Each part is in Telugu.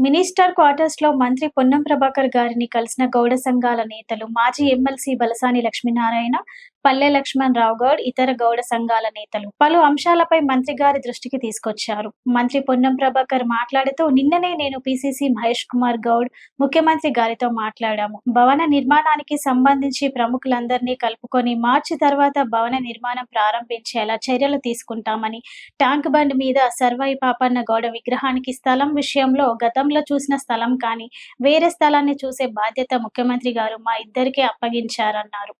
మినిస్టర్ క్వార్టర్స్లో మంత్రి పొన్నం ప్రభాకర్ గారిని కలిసిన గౌడ సంఘాల నేతలు మాజీ ఎమ్మెల్సీ బలసాని లక్ష్మీనారాయణ పల్లె లక్ష్మణ్ రావు గౌడ్ ఇతర గౌడ సంఘాల నేతలు. పలు అంశాలపై మంత్రి గారి దృష్టికి తీసుకొచ్చారు. మంత్రి పొన్నం ప్రభాకర్ మాట్లాడుతూ నిన్ననే నేను పిసిసి మహేష్ కుమార్ గౌడ్ ముఖ్యమంత్రి గారితో మాట్లాడాము. భవన నిర్మాణానికి సంబంధించి ప్రముఖులందరినీ కలుపుకొని మార్చి తర్వాత భవన నిర్మాణం ప్రారంభించేలా చర్యలు తీసుకుంటామని ట్యాంక్ బండ్ మీద సర్వై పాపన్న గౌడ విగ్రహానికి స్థలం విషయంలో గతంలో చూసిన స్థలం కానీ వేరే స్థలాన్ని చూసే బాధ్యత ముఖ్యమంత్రి గారు మా ఇద్దరికే అప్పగించారన్నారు.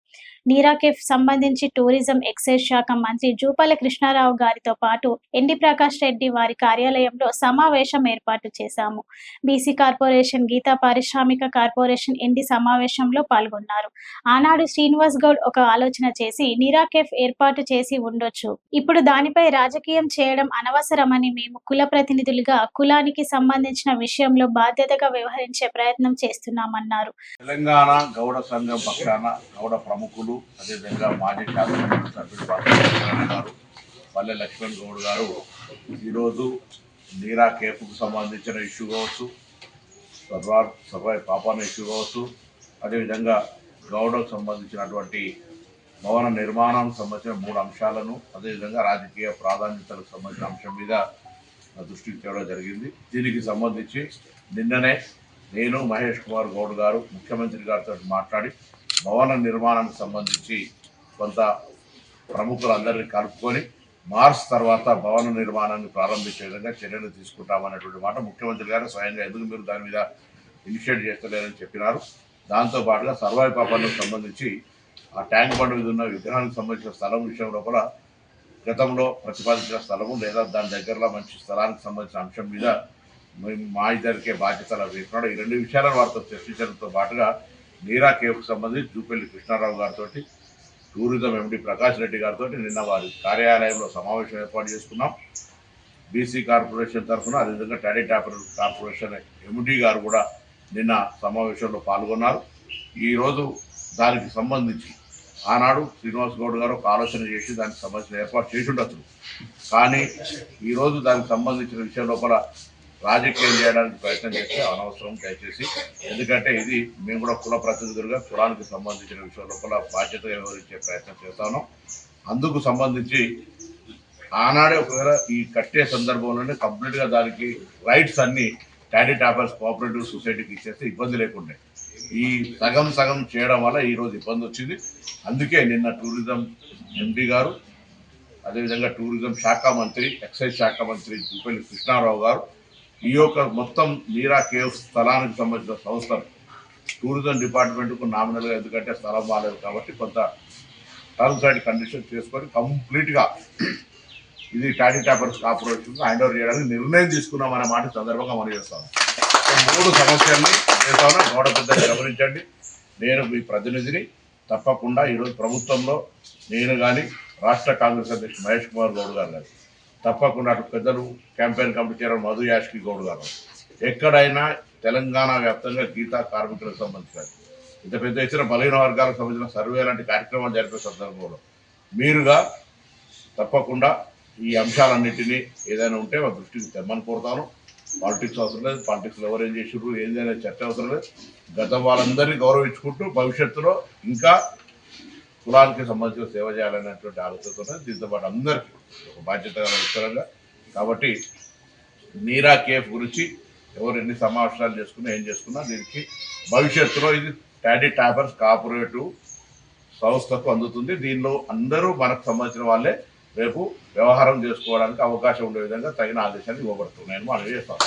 నీరాకి సంబంధించి టూరిజం ఎక్సైజ్ శాఖ మంత్రి జూపాల కృష్ణారావు గారితో పాటు ఎన్డి ప్రకాష్ రెడ్డి వారి కార్యాలయంలో సమావేశం ఏర్పాటు చేశాము. బీసీ కార్పొరేషన్ గీతా పారిశ్రామిక కార్పొరేషన్ ఎన్డి సమావేశంలో పాల్గొన్నారు. ఆనాడు శ్రీనివాస్ గౌడ్ ఒక ఆలోచన చేసి నీరాకేఫ్ ఏర్పాటు చేసి ఉండొచ్చు. ఇప్పుడు దానిపై రాజకీయం చేయడం అనవసరమని మేము కుల ప్రతినిధులుగా కులానికి సంబంధించిన విషయంలో బాధ్యతగా వ్యవహరించే ప్రయత్నం చేస్తున్నామన్నారు. తెలంగాణ గౌడ సంఘం పక్షాన గౌడ ప్రముఖులు అదేవిధంగా మాజీ శాసనసభ్యులు గారు పల్లె లక్ష్మణ్ గౌడ్ గారు ఈరోజు నీరా కేపుకు సంబంధించిన ఇష్యూ కావచ్చు సర్వార్ సర్వాయి పాపాన ఇష్యూ కావచ్చు అదేవిధంగా గౌడకు సంబంధించినటువంటి భవన నిర్మాణానికి సంబంధించిన మూడు అంశాలను అదేవిధంగా రాజకీయ ప్రాధాన్యతలకు సంబంధించిన అంశం మీద దృష్టికి తేవడం జరిగింది. దీనికి సంబంధించి నిన్ననే నేను మహేష్ కుమార్ గౌడ్ గారు ముఖ్యమంత్రి గారితో మాట్లాడి భవన నిర్మాణానికి సంబంధించి కొంత ప్రముఖులందరినీ కలుపుకొని మార్చ్ తర్వాత భవన నిర్మాణాన్ని ప్రారంభించే విధంగా చర్యలు తీసుకుంటామన్నటువంటి మాట ముఖ్యమంత్రి గారు స్వయంగా ఎందుకు మీరు దాని మీద ఇనిషియేట్ చేస్తలేరని చెప్పినారు. దాంతో పాటుగా సర్వాయి పాపాలకు సంబంధించి ఆ ట్యాంక్ బండ్ మీద ఉన్న విగ్రహానికి సంబంధించిన స్థలం విషయం లోపల గతంలో ప్రతిపాదించిన స్థలము లేదా దాని దగ్గరలో మంచి స్థలానికి సంబంధించిన అంశం మీద మేము మా ఇద్దరికే బాధ్యతలు వేస్తున్నాడు ఈ రెండు విషయాలను వారితో చర్చించడంతో పాటుగా నీరా కేవ్కు సంబంధించి జూపల్లి కృష్ణారావు గారితో టూరిజం ఎండి ప్రకాష్ రెడ్డి గారితో నిన్న వారి కార్యాలయంలో సమావేశం ఏర్పాటు చేసుకున్నాం. బీసీ కార్పొరేషన్ తరఫున అదేవిధంగా టాడీ టాపర్ కార్పొరేషన్ ఎండి గారు కూడా నిన్న సమావేశంలో పాల్గొన్నారు. ఈరోజు దానికి సంబంధించి ఆనాడు శ్రీనివాస్ గౌడ్ గారు ఒక ఆలోచన చేసి దానికి సంబంధించిన ఏర్పాటు చేసి ఉండొచ్చు. కానీ ఈరోజు దానికి సంబంధించిన విషయం లోపల రాజకీయం చేయడానికి ప్రయత్నం చేస్తే అనవసరం దయచేసి. ఎందుకంటే ఇది మేము కూడా కుల ప్రతినిధులుగా కులానికి సంబంధించిన విషయం లోపల బాధ్యత వ్యవహరించే ప్రయత్నం చేస్తాను అందుకు సంబంధించి ఆనాడే ఒకవేళ ఈ కట్టే సందర్భంలోనే కంప్లీట్గా దానికి రైట్స్ అన్ని క్యాడెట్ ఆఫర్స్ కోఆపరేటివ్ సొసైటీకి ఇచ్చేస్తే ఇబ్బంది లేకుండే. ఈ సగం సగం చేయడం వల్ల ఈరోజు ఇబ్బంది వచ్చింది. అందుకే నిన్న టూరిజం ఎంపీ గారు అదేవిధంగా టూరిజం శాఖ మంత్రి ఎక్సైజ్ శాఖ మంత్రి జూపల్లి కృష్ణారావు గారు ఈ యొక్క మొత్తం నీరా కేవ్ స్థలానికి సంబంధించిన సంస్థలు టూరిజం డిపార్ట్మెంట్కు నామినల్గా ఎందుకంటే స్థలం బాగాలేదు కాబట్టి కొంత టర్మ్స్ అండ్ కండిషన్ చేసుకొని కంప్లీట్గా ఇది toddy tappers corporation hand over చేయడానికి నిర్ణయం తీసుకున్నాం అనే మాట సందర్భంగా మనం చేస్తాం. మూడు సమస్యల్ని చేస్తాను గౌడ పెద్ద గమనించండి. నేను మీ ప్రతినిధిని తప్పకుండా ఈరోజు ప్రభుత్వంలో నేను కానీ రాష్ట్ర కాంగ్రెస్ అధ్యక్షుడు మహేష్ కుమార్ గౌడ్ గారు కానీ తప్పకుండా అటు పెద్దలు campaign committee chairman Madhu Yashki Goud garu. ఎక్కడైనా తెలంగాణ వ్యాప్తంగా గీతా కార్మికులకు సంబంధించిన ఇంత పెద్ద ఇచ్చిన బలహీన వర్గాలకు సంబంధించిన సర్వే లాంటి కార్యక్రమాలు జరిపే సందర్భంలో మీరుగా తప్పకుండా ఈ అంశాలన్నింటినీ ఏదైనా ఉంటే మా దృష్టికి తెమ్మని కోరుతాను. పాలిటిక్స్ అవసరం లేదు పాలిటిక్స్లో ఎవరు ఏం చేసారు ఏంది చర్చ అవసరం లేదు. గత వాళ్ళందరినీ గౌరవించుకుంటూ భవిష్యత్తులో ఇంకా కులానికి సంబంధించిన సేవ చేయాలనేటువంటి ఆలోచనతో దీంతో పాటు అందరికీ ఒక బాధ్యత గల కాబట్టి నీరా కేఫ్ గురించి ఎవరు ఎన్ని సమావేశాలు చేసుకున్నా ఏం చేసుకున్నా దీనికి భవిష్యత్తులో ఇది టాడీ టాపర్స్ కోఆపరేటివ్ సంస్థకు అందుతుంది. దీనిలో అందరూ మనకు సంబంధించిన వాళ్ళే రేపు వ్యవహారం చేసుకోవడానికి అవకాశం ఉండే విధంగా తగిన ఆదేశాలు ఇవ్వబడుతున్నాయని మనం చేస్తాం?